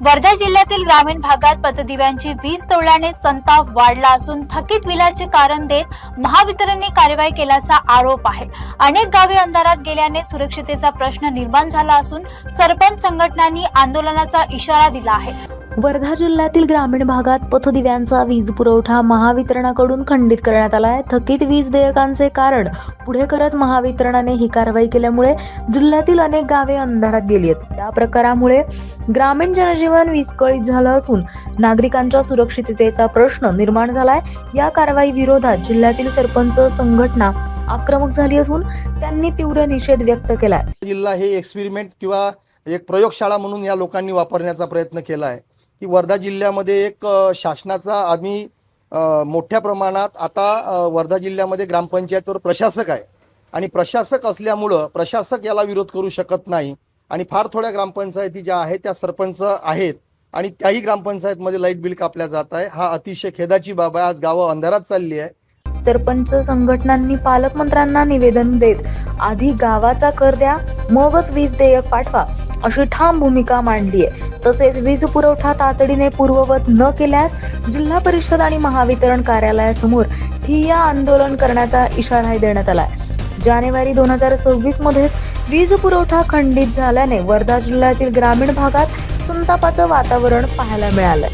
वर्धा जिल्ह्यातील ग्रामीण भागात पतदिव्यांची वीज तोडल्याने संताप वाढला असून थकीत बिलाचे कारण देत महावितरणने कारवाई केल्याचा आरोप आहे. अनेक गावे अंधारात गेल्याने सुरक्षितेचा प्रश्न निर्माण झाला असून सरपंच संघटनांनी आंदोलनाचा इशारा दिला आहे. वर्धा जिल्ह्यातील ग्रामीण भागात पथदिव्यांचा वीज पुरवठा महावितरणाकडून खंडित करण्यात आला आहे. थकीत वीज देयकांचे कारण पुढे करत महावितरणाने ही कारवाई केल्यामुळे जिल्ह्यातील अनेक गावे अंधारात गेली आहेत. या प्रकारामुळे ग्रामीण जनजीवन विस्कळीत झालं असून नागरिकांच्या सुरक्षिततेचा प्रश्न निर्माण झालाय. या कारवाई विरोधात जिल्ह्यातील सरपंच संघटना आक्रमक झाली असून त्यांनी तीव्र निषेध व्यक्त केलाय. जिल्हा हे एक्सपेरिमेंट किंवा एक प्रयोगशाळा म्हणून या लोकांनी वापरण्याचा प्रयत्न केला आहे. की वर्धा जिल्ह्यामध्ये एक शासनाचा आम्ही मोठ्या प्रमाणात आता वर्धा जिल्ह्यामध्ये ग्रामपंचायतवर प्रशासक आहे. आणि प्रशासक असल्यामुळं प्रशासक याला विरोध करू शकत नाही. आणि फार थोड्या ग्रामपंचायती ज्या आहेत त्या सरपंच आहेत. आणि त्याही ग्रामपंचायतमध्ये लाइट बिल कापल्या जात आहे. हा अतिशय खेदाची बाब आहे. आज गावं अंधारात चालली आहे. सरपंच संघटनांनी पालकमंत्र्यांना निवेदन देत आधी गावाचा कर द्या मगच वीज देयक पाठवा अशी ठाम भूमिका मांडली आहे तसेच वीज पुरवठा तातडीने पूर्ववत न केल्यास जिल्हा परिषद आणि महावितरण कार्यालयासमोर ठिय्या आंदोलन करण्याचा इशाराही देण्यात आलाय. जानेवारी दोन हजार सव्वीस मध्येच वीज पुरवठा खंडित झाल्याने वर्धा जिल्ह्यातील ग्रामीण भागात संतापाचं वातावरण पाहायला मिळालं